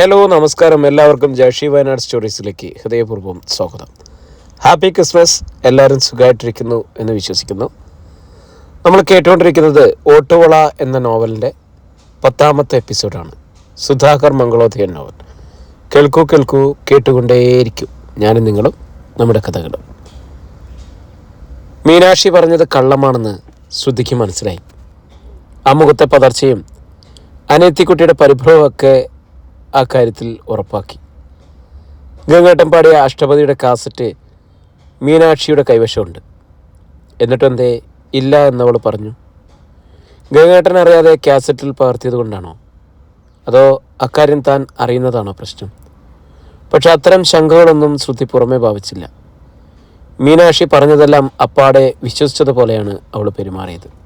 Hello നമസ്കാരം. എല്ലാവർക്കും ജാഷി വയനാട് സ്റ്റോറീസിലേക്ക് ഹൃദയപൂർവം സ്വാഗതം. Happy Christmas. എല്ലാവരും സുഖമായിട്ടിരിക്കുന്നു എന്ന് വിശ്വസിക്കുന്നു. നമ്മൾ കേട്ടുകൊണ്ടിരിക്കുന്നത് ഓട്ടോവള എന്ന നോവലിന്റെ പത്താമത്തെ എപ്പിസോഡാണ്. സുധാകർ മംഗളോദയൻ നോവൽ. കേൾക്കൂ കേൾക്കൂ കേട്ടുകൊണ്ടേയിരിക്കും ഞാനും നിങ്ങളും നമ്മുടെ കഥകളും. മീനാക്ഷി പറഞ്ഞത് കള്ളമാണെന്ന് ശ്രുതിക്ക് മനസ്സിലായി. ആ മുഖത്തെ പതർച്ചയും അനിയത്തിക്കുട്ടിയുടെ പരിഭ്രമമൊക്കെ ആ കാര്യത്തിൽ ഉറപ്പാക്കി. ഗംഗേട്ടൻ പാടിയ അഷ്ടപതിയുടെ കാസറ്റ് മീനാക്ഷിയുടെ കൈവശമുണ്ട്. എന്നിട്ടെന്തേ ഇല്ല എന്നവൾ പറഞ്ഞു. ഗംഗേട്ടൻ അറിയാതെ കാസറ്റിൽ പകർത്തിയത് കൊണ്ടാണോ? അതോ അക്കാര്യം താൻ അറിയുന്നതാണോ പ്രശ്നം? പക്ഷെ അത്തരം ശങ്കകളൊന്നും ശ്രുതി പുറമേ ഭാവിച്ചില്ല. മീനാക്ഷി പറഞ്ഞതെല്ലാം അപ്പാടെ വിശ്വസിച്ചതുപോലെയാണ് അവൾ പെരുമാറിയത്.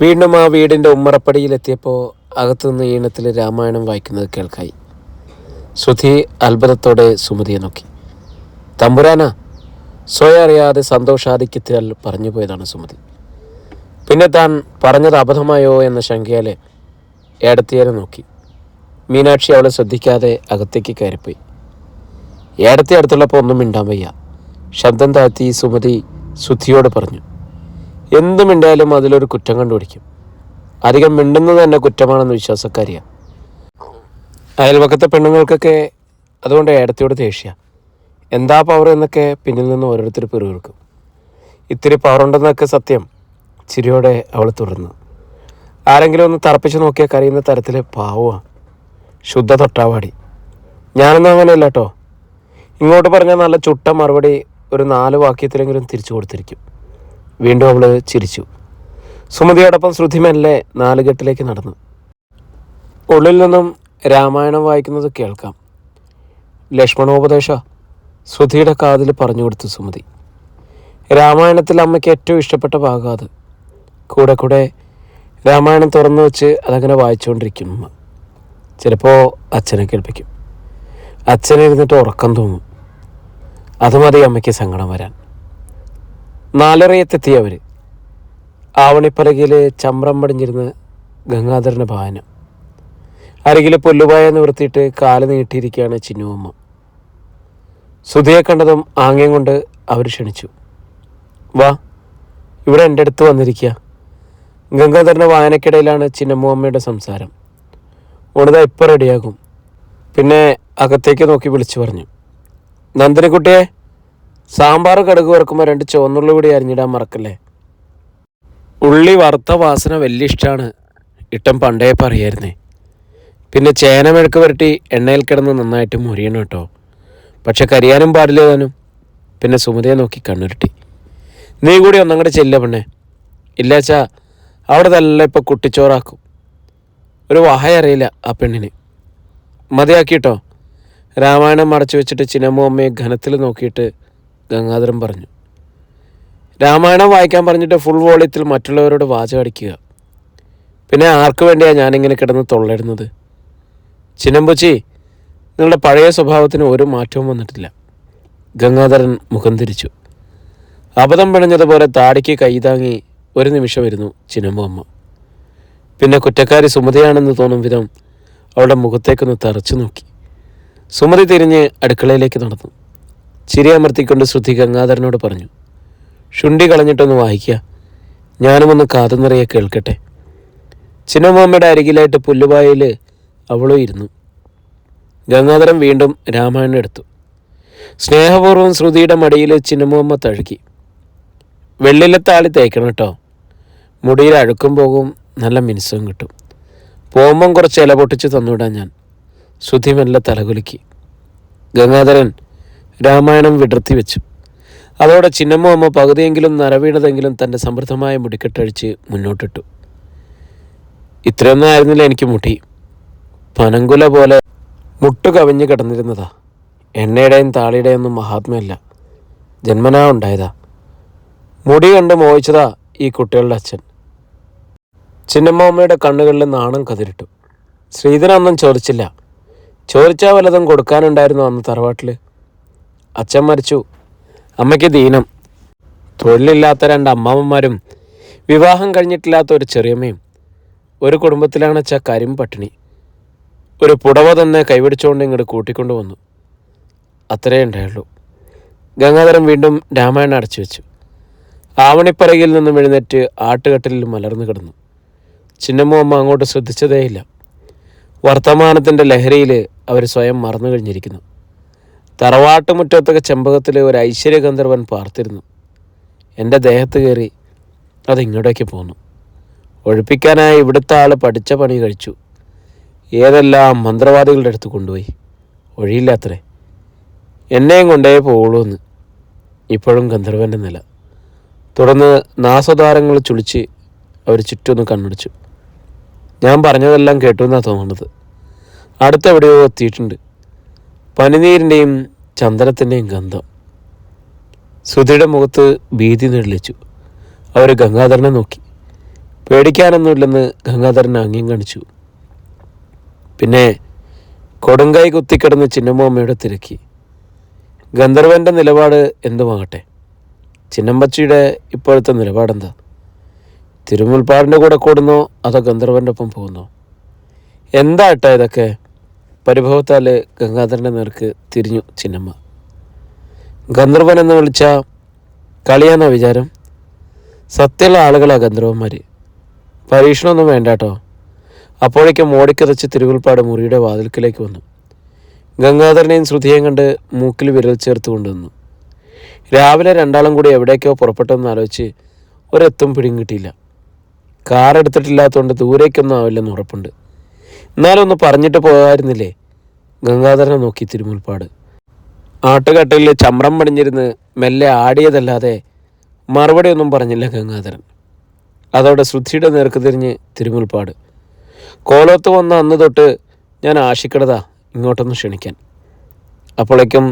വീണ്ടും ആ വീടിന്റെ ഉമ്മറപ്പടിയിലെത്തിയപ്പോൾ അകത്തുനിന്ന് ഈണത്തിൽ രാമായണം വായിക്കുന്നത് കേൾക്കായി. ശ്രുതി അത്ഭുതത്തോടെ സുമതിയെ നോക്കി. തമ്പുരാനാ സ്വയം അറിയാതെ സന്തോഷാധിക്യത്താൽ പറഞ്ഞു പോയതാണ് സുമതി. പിന്നെ താൻ പറഞ്ഞത് അബദ്ധമായോ എന്ന ശങ്കയാലെ ഏടത്തിയേരെ നോക്കി. മീനാക്ഷി അവളെ ശ്രദ്ധിക്കാതെ അകത്തേക്ക് കയറിപ്പോയി. ഏടത്തി അടുത്തുള്ളപ്പോൾ ഒന്നും മിണ്ടാൻ വയ്യ ശബ്ദം താഴ്ത്തി സുമതി സുധിയോട് പറഞ്ഞു. എന്തുമിണ്ടായാലും അതിലൊരു കുറ്റം കണ്ടുപിടിക്കും. അധികം മിണ്ടുന്നത് തന്നെ കുറ്റമാണെന്ന് വിശ്വാസക്കാരിയാണ് അയൽവക്കത്തെ പെണ്ണുങ്ങൾക്കൊക്കെ അതുകൊണ്ട് ഏടത്തിയോട് ദേഷ്യ. എന്താ പവർ എന്നൊക്കെ പിന്നിൽ നിന്ന് ഓരോരുത്തർ പിറുവിറുക്കും ഇത്തിരി പവറുണ്ടെന്നൊക്കെ സത്യം ചിരിയോടെ അവൾ തുടർന്നു. ആരെങ്കിലും ഒന്ന് തറപ്പിച്ച് നോക്കിയാൽ കരയുന്ന തരത്തിൽ പാവമാണ് ശുദ്ധ തൊട്ടാവാടി. ഞാനൊന്നും അങ്ങനെയല്ല കേട്ടോ ഇങ്ങോട്ട് പറഞ്ഞാൽ നല്ല ചുട്ട മറുപടി ഒരു നാല് വാക്യത്തിലെങ്കിലും തിരിച്ചു കൊടുത്തിരിക്കും. വീണ്ടും അവൾ ചിരിച്ചു. സുമതിയോടൊപ്പം ശ്രുതി മെല്ലെ നാലുകെട്ടിലേക്ക് നടന്നു. ഉള്ളിൽ നിന്നും രാമായണം വായിക്കുന്നത് കേൾക്കാം. ലക്ഷ്മണോപദേശ ശ്രുതിയുടെ കാതിൽ പറഞ്ഞു കൊടുത്തു സുമതി. രാമായണത്തിൽ അമ്മയ്ക്ക് ഏറ്റവും ഇഷ്ടപ്പെട്ട ഭാഗം അത്. കൂടെ കൂടെ രാമായണം തുറന്നു വെച്ച് അതങ്ങനെ വായിച്ചുകൊണ്ടിരിക്കും അമ്മ ചിലപ്പോൾ അച്ഛനെ കേൾപ്പിക്കും. അച്ഛനിരുന്നിട്ട് ഉറക്കം തോന്നും അത് മതി അമ്മയ്ക്ക് സങ്കടം വരാൻ. നാലരയത്തെത്തിയ അവർ ആവണിപ്പലകയിൽ ചമ്രം പടിഞ്ഞിരുന്ന് ഗംഗാധരന്റെ ഭാവനം അരികിലെ പുല്ലുപായ നിവർത്തിയിട്ട് കാൽ നീട്ടിയിരിക്കുകയാണ് ചിന്നുവമ്മ സുധിയെ കണ്ടതും ആംഗ്യം കൊണ്ട് അവർ ക്ഷണിച്ചു. വാ ഇവിടെ എന്റെ അടുത്ത് വന്നിരിക്കുക ഗംഗാധരന്റെ വായനക്കിടയിലാണ് ചിന്നമ്മൂമ്മയുടെ സംസാരം. ഉണത ഇപ്പോൾ റെഡിയാകും. പിന്നെ അകത്തേക്ക് നോക്കി വിളിച്ചു പറഞ്ഞു. നന്ദിനിക്കുട്ടിയെ സാമ്പാർ കടുക് വറക്കുമ്പോൾ രണ്ട് ചുവന്നുള്ളി കൂടി അരിഞ്ഞിടാൻ മറക്കല്ലേ? ഉള്ളി വറുത്ത വാസന വലിയ ഇഷ്ടമാണ് ഇട്ടം പണ്ടേ പറയായിരുന്നേ പിന്നെ ചേന മെഴുക്ക് എണ്ണയിൽ കിടന്ന് നന്നായിട്ട് മുരിയണം കേട്ടോ. പക്ഷെ കരിയാനും പാടില്ല താനും പിന്നെ സുമതിയെ നോക്കി കണ്ണുരുട്ടി. നീ കൂടി ഒന്നങ്ങടെ ചെല്ല പെണ്ണേ. ഇല്ലാച്ചാ അവിടെ നല്ല ഇപ്പം കുട്ടിച്ചോറാക്കും. ഒരു വഹയ അറിയില്ല ആ പെണ്ണിന്. മതിയാക്കിട്ടോ രാമായണം മടച്ചു വെച്ചിട്ട് ചിനമ്മു അമ്മയെ ഘനത്തിൽ നോക്കിയിട്ട് ഗംഗാധരൻ പറഞ്ഞു. രാമായണം വായിക്കാൻ പറഞ്ഞിട്ട് ഫുൾ വോളിയത്തിൽ മറ്റുള്ളവരോട് വാചകടിക്കുക പിന്നെ ആർക്ക് വേണ്ടിയാണ് ഞാനിങ്ങനെ കിടന്ന് തൊള്ളയിടുന്നത്? ചിനമ്പുച്ചി നിങ്ങളുടെ പഴയ സ്വഭാവത്തിന് ഒരു മാറ്റവും വന്നിട്ടില്ല. ഗംഗാധരൻ മുഖം തിരിച്ചു. അബദ്ധം പിണഞ്ഞതുപോലെ താടിക്ക് കൈതാങ്ങി ഒരു നിമിഷം ഇരുന്നു ചിന്നമ്പു അമ്മ. പിന്നെ കുറ്റക്കാരി സുമതിയാണെന്ന് തോന്നും വിധം അവളുടെ മുഖത്തേക്കൊന്ന് തറച്ചു നോക്കി. സുമതി തിരിഞ്ഞ് അടുക്കളയിലേക്ക് നടന്നു. ചിരി അമർത്തിക്കൊണ്ട് ശ്രുതി ഗംഗാധരനോട് പറഞ്ഞു ശുണ്ടി കളഞ്ഞിട്ടൊന്ന് വായിക്കുക ഞാനും ഒന്ന് കാതു നിറയെ കേൾക്കട്ടെ. ചിന്നമാമ്മയുടെ അരികിലായിട്ട് പുല്ലുപായയിൽ അവളും ഇരുന്നു. ഗംഗാധരൻ വീണ്ടും രാമായണം എടുത്തു. സ്നേഹപൂർവം ശ്രുതിയുടെ മടിയിൽ ചിന്നമ്മ തഴുകി. വെള്ളിലെ താളി തേക്കണം കേട്ടോ. മുടിയിൽ അഴുക്കും പോകും നല്ല മിനുസവും കിട്ടും. പോകുമ്പം കുറച്ച് ഇല പൊട്ടിച്ച് തന്നുവിടാൻ ഞാൻ. ശ്രുതി മെല്ലെ തലകുലുക്കി. ഗംഗാധരൻ രാമായണം വിടർത്തി വെച്ചു. അതോടെ ചിന്നമ്മ അമ്മ പകുതിയെങ്കിലും നരവീണതെങ്കിലും തന്റെ സമൃദ്ധമായ മുടിക്കെട്ടഴിച്ച് മുന്നോട്ടിട്ടു. ഇത്രയൊന്നും ആയിരുന്നില്ല എനിക്ക് മുട്ടി പനങ്കുല പോലെ മുട്ടു കവിഞ്ഞ് കിടന്നിരുന്നതാ. എണ്ണയുടെയും താളിയുടെയും ഒന്നും മഹാത്മ്യമല്ല. ജന്മനാ ഉണ്ടായതാ. മുടി കണ്ട് മോഹിച്ചതാ ഈ കുട്ടികളുടെ അച്ഛൻ. ചിന്നമ്മയുടെ കണ്ണുകളിൽ നാണം കതിരിട്ടു. ശ്രീധരൊന്നും ചോദിച്ചില്ല. ചോദിച്ചാൽ വല്ലതും കൊടുക്കാനുണ്ടായിരുന്നു അന്ന് തറവാട്ടിൽ അച്ഛൻ മരിച്ചു. അമ്മയ്ക്ക് ദീനം. തൊഴിലില്ലാത്ത രണ്ട് അമ്മാമ്മമാരും വിവാഹം കഴിഞ്ഞിട്ടില്ലാത്ത ഒരു ചെറിയമ്മയും ഒരു കുടുംബത്തിലാണ് അച്ഛ കരിം പട്ടിണി. ഒരു പുടവ തന്നെ കൈപിടിച്ചുകൊണ്ട് ഇങ്ങോട്ട് കൂട്ടിക്കൊണ്ടു വന്നു. അത്രേ ഉണ്ടായുള്ളൂ. ഗംഗാധരൻ വീണ്ടും രാമായണം അടച്ചു വെച്ചു. ആവണിപ്പറകിൽ നിന്നും എഴുന്നേറ്റ് ആട്ടുകട്ടിലിൽ മലർന്നു കിടന്നു. ചിന്നമ്മ അമ്മ അങ്ങോട്ട് ശ്രദ്ധിച്ചതേയില്ല. വർത്തമാനത്തിന്റെ ലഹരിയിൽ അവർ സ്വയം മറന്നു കഴിഞ്ഞിരിക്കുന്നു. തറവാട്ടുമുറ്റത്തൊക്കെ ചെമ്പകത്തിൽ ഒരു ഐശ്വര്യഗന്ധർവൻ പാർത്തിരുന്നു. എന്റെ ദേഹത്ത് കയറി അത് ഇങ്ങോട്ടേക്ക് പോന്നു. ഒഴിപ്പിക്കാനായി ഇവിടുത്തെ ആൾ പഠിച്ച പണി കഴിച്ചു. ഏതെല്ലാം മന്ത്രവാദികളുടെ അടുത്ത് കൊണ്ടുപോയി? ഒഴിയില്ലാത്രേ. എന്നെയും കൊണ്ടേ പോവുള്ളൂ എന്ന് ഇപ്പോഴും ഗന്ധർവന്റെ നില. തുടർന്ന് നാസദ്വാരങ്ങൾ ചുളിച്ച് അവർ ചുറ്റൊന്ന് കണ്ണടിച്ചു. ഞാൻ പറഞ്ഞതെല്ലാം കേട്ടു എന്നാണ് തോന്നുന്നത്. അടുത്തെവിടെയോ എത്തിയിട്ടുണ്ട്. പനിനീരിന്റെയും ചന്ദനത്തിന്റെയും ഗന്ധം. സുധയുടെ മുഖത്ത് ഭീതി നിഴലിച്ചു. അവർ ഗംഗാധരനെ നോക്കി. പേടിക്കാനൊന്നുമില്ലെന്ന് ഗംഗാധരൻ ആംഗ്യം കാണിച്ചു. പിന്നെ കൊടുങ്കായി കുത്തിക്കിടന്ന് ചിന്നമ്മമ്മയുടെ തിരക്കി. ഗന്ധർവന്റെ നിലപാട് എന്തുമാകട്ടെ? ചിന്നമ്പച്ചിയുടെ ഇപ്പോഴത്തെ നിലപാടെന്താ? തിരുമുൽപ്പാടിന്റെ കൂടെ കൂടുന്നോ അതോ ഗന്ധർവന്റെ ഒപ്പം പോകുന്നോ? എന്താ ഏട്ടാ ഇതൊക്കെ? പരിഭവത്താൽ ഗംഗാധരന്റെ നേർക്ക് തിരിഞ്ഞു ചിന്നമ്മ. ഗന്ധർവൻ എന്ന് വിളിച്ച കളിയാന്ന വിചാരം? സത്യമുള്ള ആളുകളാ ഗന്ധർവന്മാർ പരീക്ഷണമൊന്നും വേണ്ട കേട്ടോ അപ്പോഴേക്കും ഓടിക്കതച്ച് തിരുവുൾപ്പാട് മുറിയുടെ വാതിൽക്കിലേക്ക് വന്നു. ഗംഗാധരനെയും ശ്രുതിയെയും കണ്ട് മൂക്കിൽ വിരൽ ചേർത്ത് കൊണ്ടുവന്നു. രാവിലെ രണ്ടാളും കൂടി എവിടേക്കോ പുറപ്പെട്ടെന്ന് ആലോചിച്ച് ഒരെത്തും പിടിയും കിട്ടിയില്ല. കാർ എടുത്തിട്ടില്ലാത്തതുകൊണ്ട് ദൂരേക്കൊന്നും ആവില്ലെന്ന് ഉറപ്പുണ്ട്. എന്നാലും ഒന്ന് പറഞ്ഞിട്ട് പോകാമായിരുന്നില്ലേ ഗംഗാധരനെ നോക്കി തിരുമുൽപ്പാട്. ആട്ടുകട്ടലിൽ ചമ്രം പണിഞ്ഞിരുന്ന് മെല്ലെ ആടിയതല്ലാതെ മറുപടി ഒന്നും പറഞ്ഞില്ല ഗംഗാധരൻ. അതോടെ ശ്രുതിയുടെ നേർക്ക് തിരിഞ്ഞ് തിരുമുൽപ്പാട്. കോലത്ത് വന്ന അന്ന് തൊട്ട് ഞാൻ ആശിക്കണതാ ഇങ്ങോട്ടൊന്ന് ക്ഷണിക്കാൻ. അപ്പോഴേക്കും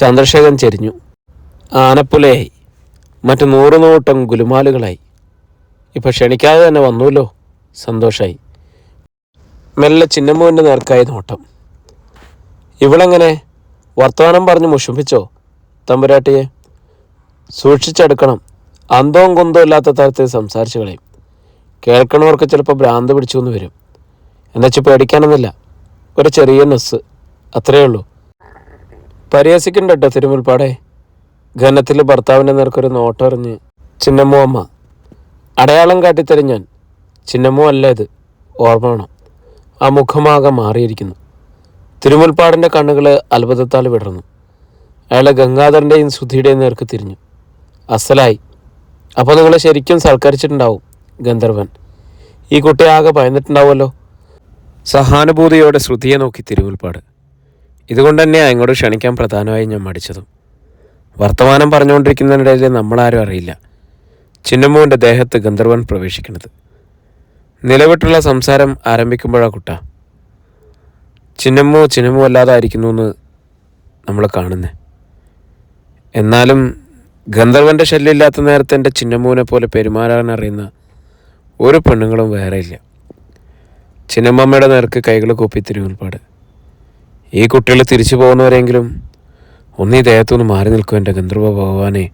ചന്ദ്രശേഖരൻ ചെരിഞ്ഞു. ആനപ്പുലയായി മറ്റു നൂറ് നൂട്ടം ഗുലുമാലുകളായി. ഇപ്പം ക്ഷണിക്കാതെ തന്നെ വന്നുല്ലോ സന്തോഷായി. മെല്ലെ ചിന്നമ്മുവിന്റെ നേർക്കായി നോട്ടം. ഇവളെങ്ങനെ വർത്തമാനം പറഞ്ഞ് മുഷിപ്പിച്ചോ തമ്പുരാട്ടിയെ? സൂക്ഷിച്ചെടുക്കണം. അന്തവും കുന്തവും ഇല്ലാത്ത തരത്തിൽ സംസാരിച്ചു കളയും. കേൾക്കണവർക്ക് ചിലപ്പോൾ ഭ്രാന്ത് പിടിച്ചു എന്ന് വരും. എന്നുവെച്ച് പേടിക്കാനൊന്നുമില്ല. ഒരു ചെറിയ നെസ് അത്രയേ ഉള്ളൂ. പരിഹസിക്കണ്ട കേട്ടോ തിരുമുൽപ്പാടെ. ഘനത്തിൽ ഭർത്താവിന്റെ നേർക്കൊരു നോട്ടം എറിഞ്ഞ് ചിന്നമ്മു അമ്മ അടയാളം കാട്ടിത്തരും ഞാൻ. ചിന്നമ്മു അല്ല ഇത്. ഓർമ്മ വേണം. ആ മുഖമാകെ മാറിയിരിക്കുന്നു. തിരുമുൽപ്പാടിന്റെ കണ്ണുകൾ അത്ഭുതത്താൽ വിടർന്നു. അയാളെ ഗംഗാധരന്റെയും സുധിയുടെയും നേർക്ക് തിരിഞ്ഞു. അസലായി. അപ്പോൾ നിങ്ങളെ ശരിക്കും സൽക്കരിച്ചിട്ടുണ്ടാവും ഗന്ധർവൻ. ഈ കുട്ടി ആകെ ഭയന്നിട്ടുണ്ടാവുമല്ലോ. സഹാനുഭൂതിയോടെ ശ്രുതിയെ നോക്കി തിരുവുൽപ്പാട് ഇതുകൊണ്ട് തന്നെയാണ് ഇങ്ങോട്ട് ക്ഷണിക്കാൻ പ്രധാനമായും ഞാൻ മടിച്ചതും. വർത്തമാനം പറഞ്ഞുകൊണ്ടിരിക്കുന്നതിനിടയിൽ നമ്മളാരും അറിയില്ല. ചിന്നമ്മുവിന്റെ ദേഹത്ത് ഗന്ധർവൻ പ്രവേശിക്കുന്നത് നിലവിട്ടുള്ള സംസാരം ആരംഭിക്കുമ്പോഴാ കുട്ട? ചിഹ്നമോ ചിഹ്നമോ അല്ലാതെ ആയിരിക്കുന്നു എന്ന് നമ്മൾ കാണുന്നത് എന്നാലും ഗന്ധർവന്റെ ശല്യമില്ലാത്ത നേരത്തെ എന്റെ ചിന്നമ്മുവിനെ പോലെ പെരുമാറാൻ അറിയുന്ന ഒരു പെണ്ണുങ്ങളും വേറെ ഇല്ല. ചിന്നമ്മയുടെ നേർക്ക് കൈകൾ കൂപ്പി തിരുമുൽപ്പാട് ഈ കുട്ടികൾ തിരിച്ചു പോകുന്നവരെങ്കിലും ഒന്നീ ദേഹത്തുനിന്ന് മാറി നിൽക്കും എന്റെ ഗന്ധർവ ഭഗവാനെ.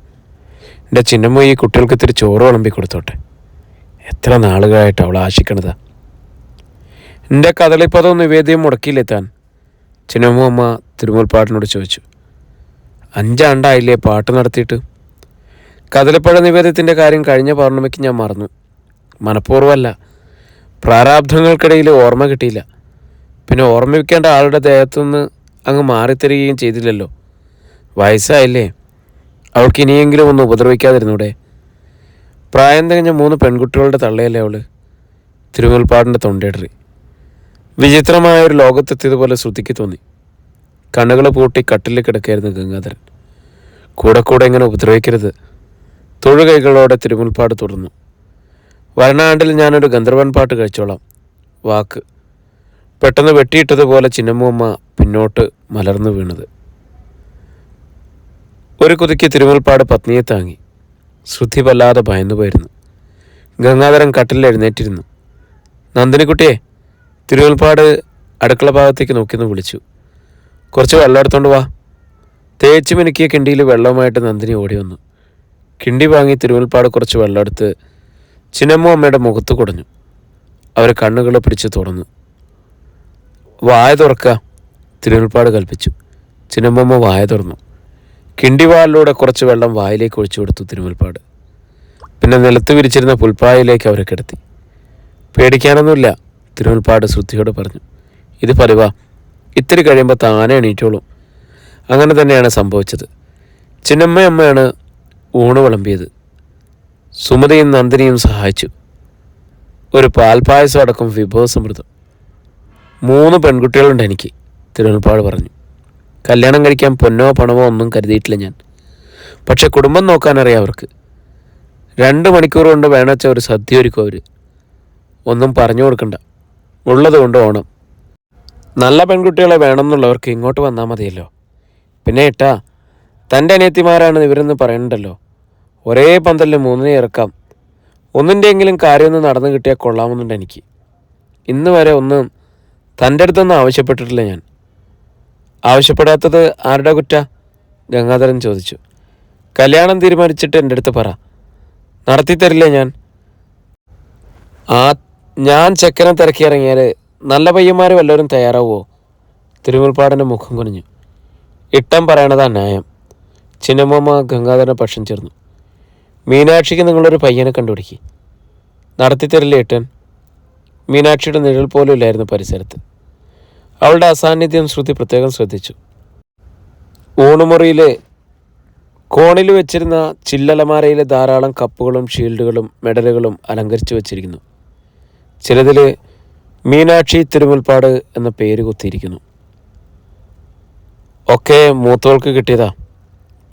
എന്റെ ചിന്നമ്മ ഈ കുട്ടികൾക്ക് ഇത്തിരി ചോറ് വിളമ്പി കൊടുത്തോട്ടെ. എത്ര നാളുകളായിട്ട് അവൾ ആശിക്കണത്? എന്റെ കഥളിപ്പതം നിവേദ്യം മുടക്കിയില്ലേ താൻ? ചിന്നമ്മ തിരുമുൽപ്പാട്ടിനോട് ചോദിച്ചു. അഞ്ചാണ്ടായില്ലേ പാട്ട് നടത്തിയിട്ട്? കദളിപ്പഴ നിവേദ്യത്തിന്റെ കാര്യം കഴിഞ്ഞ പൗർണമിക്ക് ഞാൻ മറന്നു. മനഃപൂർവമല്ല. പ്രാരാബ്ധങ്ങൾക്കിടയിൽ ഓർമ്മ കിട്ടിയില്ല. പിന്നെ ഓർമ്മിക്കേണ്ട ആളുടെ ദേഹത്തുനിന്ന് അങ്ങ് മാറിത്തരികയും ചെയ്തില്ലല്ലോ. വയസ്സായില്ലേ. അവൾക്ക് ഇനിയെങ്കിലും ഒന്ന് ഉപദ്രവിക്കാതിരുന്നൂടെ? പ്രായം തികഞ്ഞ മൂന്ന് പെൺകുട്ടികളുടെ തള്ളയല്ലേ അവൾ? തിരുമുൽപ്പാടിന്റെ തൊണ്ടയിടറി വിചിത്രമായ ഒരു ലോകത്തെത്തിയതുപോലെ ശ്രുതിക്ക് തോന്നി. കണ്ണുകൾ പൂട്ടി കട്ടിൽ കിടക്കായിരുന്നു ഗംഗാധരൻ. കൂടെ കൂടെ ഇങ്ങനെ ഉപദ്രവിക്കരുത്. തൊഴുകൈകളോടെ തിരുമുൽപ്പാട് തുടർന്നു വരണാണ്ടിൽ ഞാനൊരു ഗന്ധർവൻ പാട്ട് കഴിച്ചോളാം. വാക്ക്. പെട്ടെന്ന് വെട്ടിയിട്ടതുപോലെ ചിന്നമ്മൂമ്മ പിന്നോട്ട് മലർന്നു വീണത്. ഒരു കുതിക്ക് തിരുമുൽപ്പാട് പത്നിയെ താങ്ങി. ശ്രുതി വല്ലാതെ ഭയന്നു പോയിരുന്നു. ഗംഗാധരൻ കട്ടിലിൽ എഴുന്നേറ്റിരുന്നു. നന്ദിനിക്കുട്ടിയെ തിരുവൽപ്പാട് അടുക്കള ഭാഗത്തേക്ക് നോക്കിയെന്ന് വിളിച്ചു. കുറച്ച് വെള്ളം എടുത്തോണ്ട് വാ. തേച്ച് മിനുക്കിയ കിണ്ടിയിൽ വെള്ളവുമായിട്ട് നന്ദിനി ഓടി വന്നു. കിണ്ടി വാങ്ങി തിരുവൽപ്പാട് കുറച്ച് വെള്ളം എടുത്ത് ചിന്നമ്മ അമ്മയുടെ മുഖത്ത് കുടഞ്ഞു. അവർ കണ്ണുകൾ പിടിച്ച് തുറന്നു. വായ തുറക്കുക തിരുവൽപ്പാട് കൽപ്പിച്ചു. ചിന്നമ്മ വായ തുറന്നു. കിണ്ടിവാലിലൂടെ കുറച്ച് വെള്ളം വായിലേക്ക് ഒഴിച്ചു കൊടുത്തു തിരുമുൽപ്പാട്. പിന്നെ നിലത്ത് വിരിച്ചിരുന്ന പുൽപ്പായയിലേക്ക് അവരെ കിടത്തി. പേടിക്കാനൊന്നുമില്ല തിരുമുൽപ്പാട് ശ്രുതിയോട് പറഞ്ഞു. ഇത് പതിവാ ഇത്തിരി കഴിയുമ്പോൾ താനെ എണീറ്റോളും. അങ്ങനെ തന്നെയാണ് സംഭവിച്ചത്. ചിന്നമ്മയമ്മയാണ് ഊണ് വിളമ്പിയത്. സുമതിയും നന്ദിനിയും സഹായിച്ചു. ഒരു പാൽപായസം അടക്കം വിഭവസമൃദ്ധം. മൂന്ന് പെൺകുട്ടികളുണ്ട് എനിക്ക് തിരുവനപ്പാട് പറഞ്ഞു. കല്യാണം കഴിക്കാൻ പൊന്നോ പണമോ ഒന്നും കരുതിയിട്ടില്ല ഞാൻ. പക്ഷെ കുടുംബം നോക്കാനറിയാം അവർക്ക്. രണ്ട് മണിക്കൂർ കൊണ്ട് വേണച്ച ഒരു സദ്യ ഒരുക്കും അവർ ഒന്നും പറഞ്ഞു കൊടുക്കണ്ട. ഉള്ളത് കൊണ്ട് ഓണം. നല്ല പെൺകുട്ടികളെ വേണമെന്നുള്ളവർക്ക് ഇങ്ങോട്ട് വന്നാൽ മതിയല്ലോ. പിന്നെ ഏട്ടാ തന്റെ അനിയത്തിമാരാണ് ഇവരെന്ന് പറയണ്ടല്ലോ. ഒരേ പന്തലിൽ മൂന്നിനെ ഇറക്കാം. ഒന്നിന്റെയെങ്കിലും കാര്യമൊന്നും നടന്നു കിട്ടിയാൽ കൊള്ളാമെന്നുണ്ട് എനിക്ക്. ഇന്ന് വരെ ഒന്നും തന്റെ അടുത്തൊന്നും ആവശ്യപ്പെട്ടിട്ടില്ല ഞാൻ. ആവശ്യപ്പെടാത്തത് ആരുടെ കുറ്റ? ഗംഗാധരൻ ചോദിച്ചു. കല്യാണം തീരുമാനിച്ചിട്ട് എന്റെ അടുത്ത് പറ. നടത്തിത്തരില്ലേ ഞാൻ? ആ ഞാൻ ചെക്കനെ തിരക്കി ഇറങ്ങിയാൽ നല്ല പയ്യന്മാർ വല്ലവരും തയ്യാറാവുമോ തിരുമുൽപ്പാടിന്റെ മുഖം കുനിഞ്ഞു. ഇട്ടം പറയണതാ ന്യായം. ചിന്നമ്മ ഗംഗാധരന്റെ പക്ഷം ചേർന്നു. മീനാക്ഷിക്ക് നിങ്ങളൊരു പയ്യനെ കണ്ടുപിടിക്കി. നടത്തിത്തരില്ലേ ഇട്ടൻ? മീനാക്ഷിയുടെ നിഴൽ പോലും ഇല്ലായിരുന്നു പരിസരത്ത്. അവളുടെ അസാന്നിധ്യം ശ്രുതി പ്രത്യേകം ശ്രദ്ധിച്ചു. ഊണുമുറിയിലെ കോണിൽ വെച്ചിരുന്ന ചില്ലലമാരയിലെ ധാരാളം കപ്പുകളും ഷീൽഡുകളും മെഡലുകളും അലങ്കരിച്ചു വച്ചിരിക്കുന്നു. ചിലതിൽ മീനാക്ഷി തിരുമുൽപ്പാട് എന്ന പേര് കുത്തിയിരിക്കുന്നു. ഒക്കെ മൂത്തോൾക്ക് കിട്ടിയതാ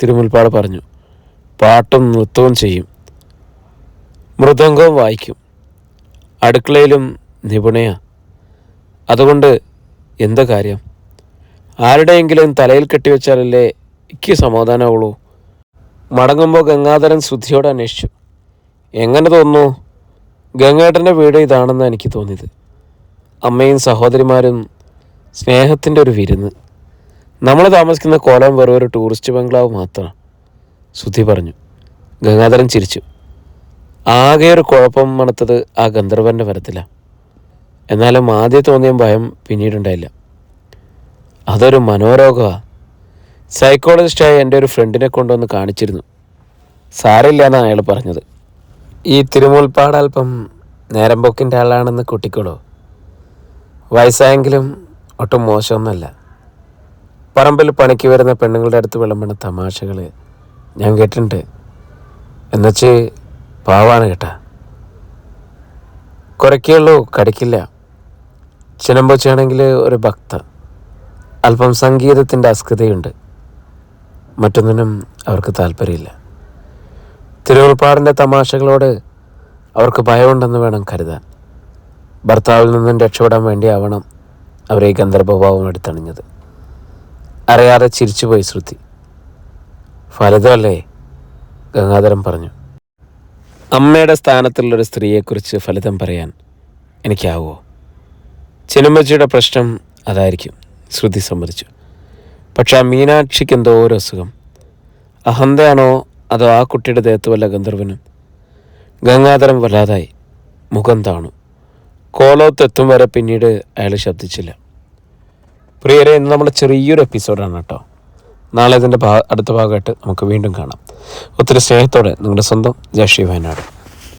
തിരുമുൽപ്പാട് പറഞ്ഞു. പാട്ടും നൃത്തവും ചെയ്യും. മൃദംഗവും വായിക്കും. അടുക്കളയിലും നിപുണയാ. അതുകൊണ്ട് എന്ത് കാര്യം? ആരുടെയെങ്കിലും തലയിൽ കെട്ടിവെച്ചാലല്ലേ എനിക്ക് സമാധാനമാവുള്ളൂ മടങ്ങുമ്പോൾ ഗംഗാധരൻ ശുദ്ധിയോട് അന്വേഷിച്ചു. എങ്ങനെ തോന്നുന്നു? ഗംഗേട്ടന്റെ വീട് ഇതാണെന്ന് എനിക്ക് തോന്നിയത്. അമ്മയും സഹോദരിമാരും സ്നേഹത്തിന്റെ ഒരു വിരുന്ന്. നമ്മൾ താമസിക്കുന്ന കോലം വെറും ഒരു ടൂറിസ്റ്റ് ബംഗ്ലാവ് മാത്രമാണ് ശ്രുതി പറഞ്ഞു. ഗംഗാധരൻ ചിരിച്ചു. ആകെ ഒരു കുഴപ്പം മണത്തത് ആ ഗന്ധർവന്റെ വരത്തില എന്നാലും ആദ്യം തോന്നിയ ഭയം പിന്നീടുണ്ടായില്ല. അതൊരു മനോരോഗമാണ് സൈക്കോളജിസ്റ്റായ എന്റെ ഒരു ഫ്രണ്ടിനെ കൊണ്ടുവന്ന് കാണിച്ചിരുന്നു. സാരമില്ല എന്നാണ് അയാൾ പറഞ്ഞത്. ഈ തിരുമുൽപ്പാടൽപ്പം നേരമ്പോക്കിന്റെ നേരം പോക്കിന്റെ ആളാണെന്ന് കുട്ടിക്കോളൂ. വയസ്സായെങ്കിലും ഒട്ടും മോശമൊന്നുമല്ല. പറമ്പിൽ പണിക്ക് വരുന്ന പെണ്ണുങ്ങളുടെ അടുത്ത് വിളമ്പണ തമാശകൾ ഞാൻ കേട്ടിട്ടുണ്ട്. എന്നുവെച്ച് പാവാണ് കേട്ടാ. കുറയ്ക്കുള്ളൂ കടിക്കില്ല. ചിലമ്പൊച്ചയാണെങ്കിൽ ഒരു ഭക്ത. അല്പം സംഗീതത്തിന്റെ അസ്കതയുണ്ട് മറ്റൊന്നിനും അവർക്ക് താല്പര്യമില്ല. തിരുവുൾപ്പാടിന്റെ തമാശകളോട് അവർക്ക് ഭയമുണ്ടെന്ന് വേണം കരുതാൻ. ഭർത്താവിൽ നിന്നും രക്ഷപ്പെടാൻ വേണ്ടിയാവണം അവരെ ഗന്ധർവഭാവം എടുത്തണിഞ്ഞത്. അറിയാതെ ചിരിച്ചുപോയി ശ്രുതി. ഫലിതമല്ലേ ഗംഗാധരൻ പറഞ്ഞു. അമ്മയുടെ സ്ഥാനത്തുള്ളൊരു സ്ത്രീയെക്കുറിച്ച് ഫലിതം പറയാൻ എനിക്കാവോ ചിനുമ്മച്ചിയുടെ പ്രശ്നം അതായിരിക്കും. ശ്രുതി സമ്മതിച്ചു. പക്ഷെ ആ മീനാക്ഷിക്ക് എന്തോ ഒരു അസുഖം. അഹന്തയാണോ അതോ ആ കുട്ടിയുടെ ദേഹത്ത് വല്ല ഗന്ധർവനും ഗംഗാധരം വല്ലാതായി. മുഖം താണു. കോലോത്തെത്തും വരെ പിന്നീട് അയാൾ ശബ്ദിച്ചില്ല. പ്രിയരെ ഇന്ന് നമ്മുടെ ചെറിയൊരു എപ്പിസോഡാണ് കേട്ടോ. നാളെ ഇതിന്റെ ഭാ അടുത്ത ഭാഗമായിട്ട് നമുക്ക് വീണ്ടും കാണാം. ഒത്തിരി സ്നേഹത്തോടെ നിങ്ങളുടെ സ്വന്തം ജയശ്രീ വയനാട്.